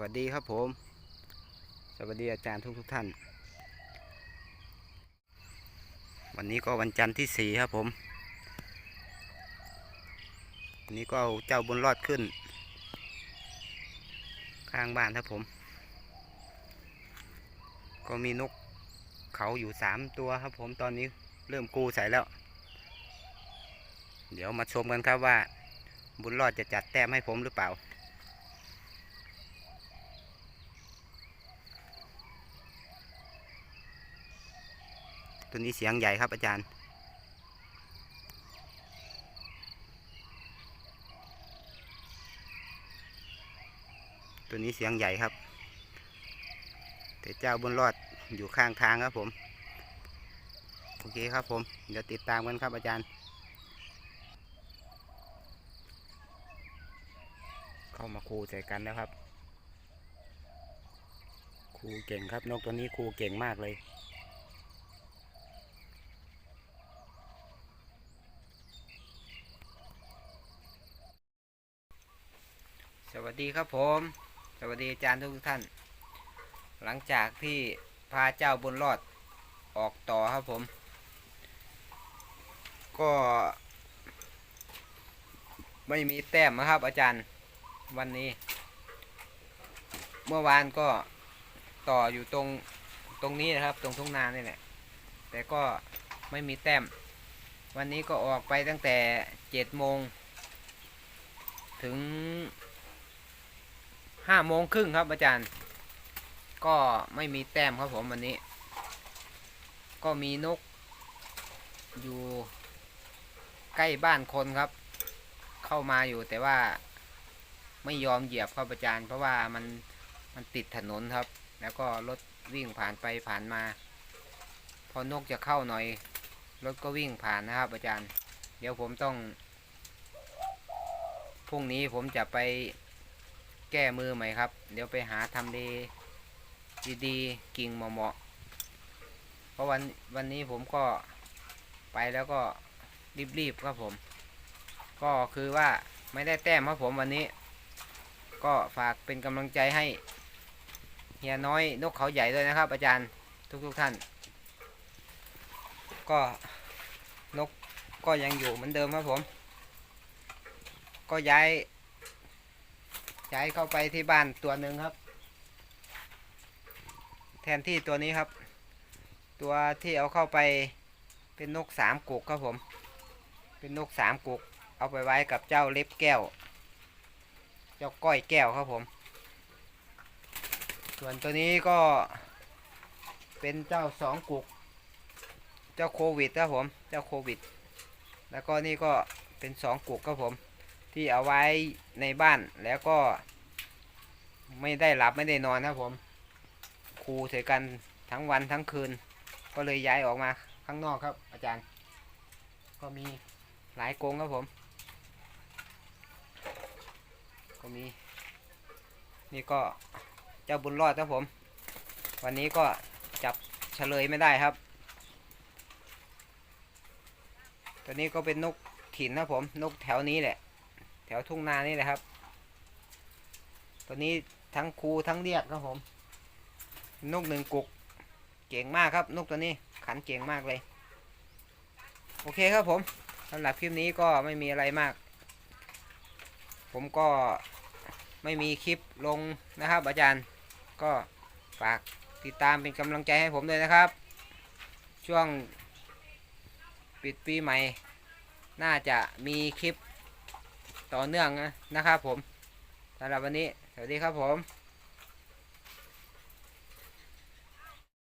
วัสดีครับผม สวัสดีอาจารย์ทุกทุกท่าน วันนี้ก็วันจันทร์ที่สี่ครับผม วันนี้ก็เอาเจ้าบุญรอดขึ้น ข้างบ้านครับผม ก็มีนกเขาอยู่สามตัวครับผมตอนนี้เริ่มกูใส่แล้ว เดี๋ยวมาชมกันครับว่าบุญรอดจะจัดแต้มให้ผมหรือเปล่า ตัวนี้เสียงใหญ่ครับอาจารย์ตัวนี้เสียงใหญ่ครับ แต่เจ้าบนรอดอยู่ข้างทางครับผม โอเคครับผม เดี๋ยวติดตามกันครับอาจารย์ เข้ามาคูใส่กันแล้วครับครูเก่งครับนกตัวนี้ครูเก่งมากเลย สวัสดีครับผม สวัสดีอาจารย์ทุกท่าน หลังจากที่พาเจ้าบนรอดออกต่อครับผม ก็ ไม่มีแต้มนะครับ อาจารย์วันนี้ เมื่อวานก็ต่ออยู่ตรงตรงนี้นะครับ ตรงทุ่งนานี่แหละแต่ก็ไม่มีแต้ม วันนี้ก็ออกไปตั้งแต่เจ็ดโมงถึง ห้าโมงครึ่งครับอาจารย์ ก็ไม่มีแต้มครับผมวันนี้ ก็มีนก อยู่ใกล้บ้านคนครับ เข้ามาอยู่แต่ว่าไม่ยอมเหยียบครับอาจารย์ เพราะว่ามันมันติดถนนครับ แล้วก็รถวิ่งผ่านไปผ่านมา พอนกจะเข้าหน่อย รถก็วิ่งผ่านนะครับ อาจารย์ เดี๋ยวผมต้องพรุ่งนี้ผมจะไป แก้มือใหม่ครับ เดี๋ยวไปหาทำเลดีๆกิ่งเหมาะๆเพราะวันวันนี้ผมก็ไปแล้วก็รีบๆครับผม ก็คือว่าไม่ได้แต้มครับผมวันนี้ ก็ฝากเป็นกำลังใจให้เฮียน้อยนกเขาใหญ่ด้วยนะครับ อาจารย์ทุกๆท่าน ก็นกก็ยังอยู่เหมือนเดิมครับผม ก็ย้าย ย้ายเข้าไปที่บ้านตัวหนึ่งครับ แทนที่ตัวนี้ครับ ตัวที่เอาเข้าไปเป็นนกสามกุกครับผม เป็นนกสามกุก เอาไปไว้กับเจ้าเล็บแก้ว เจ้าก้อยแก้วครับผม ส่วนตัวนี้ก็เป็นเจ้าสองกุก เจ้าโควิดครับผม เจ้าโควิด แล้วก็นี่ก็เป็นสองกุกครับผม ที่เอาไว้ในบ้านแล้วก็ ไม่ได้หลับไม่ได้นอนนะครับผมครูเถกันทั้งวันทั้งคืน ก็เลยย้ายออกมาข้างนอกครับ อาจารย์ ก็มีหลายกงครับผม ก็มี นี่ก็เจ้าบุญรอดครับผม วันนี้ก็จับเฉลยไม่ได้ครับ ตัวนี้ก็เป็นนกถิ่นนะผม นกแถวนี้แหละ แถวทุ่งนานี่แหละครับ ตัวนี้ทั้งครูทั้งเรียกครับผม นกหนึ่งกุก เก่งมากครับ นกตัวนี้ขันเก่งมากเลย โอเคครับผมสำหรับคลิปนี้ก็ไม่มีอะไรมาก ผมก็ไม่มีคลิปลงนะครับ อาจารย์ก็ฝากติดตามเป็นกำลังใจให้ผมด้วยนะครับ ช่วงปิดปีใหม่ น่าจะมีคลิป ต่อเนื่องนะนะครับผมสำหรับวันนี้ สวัสดีครับผม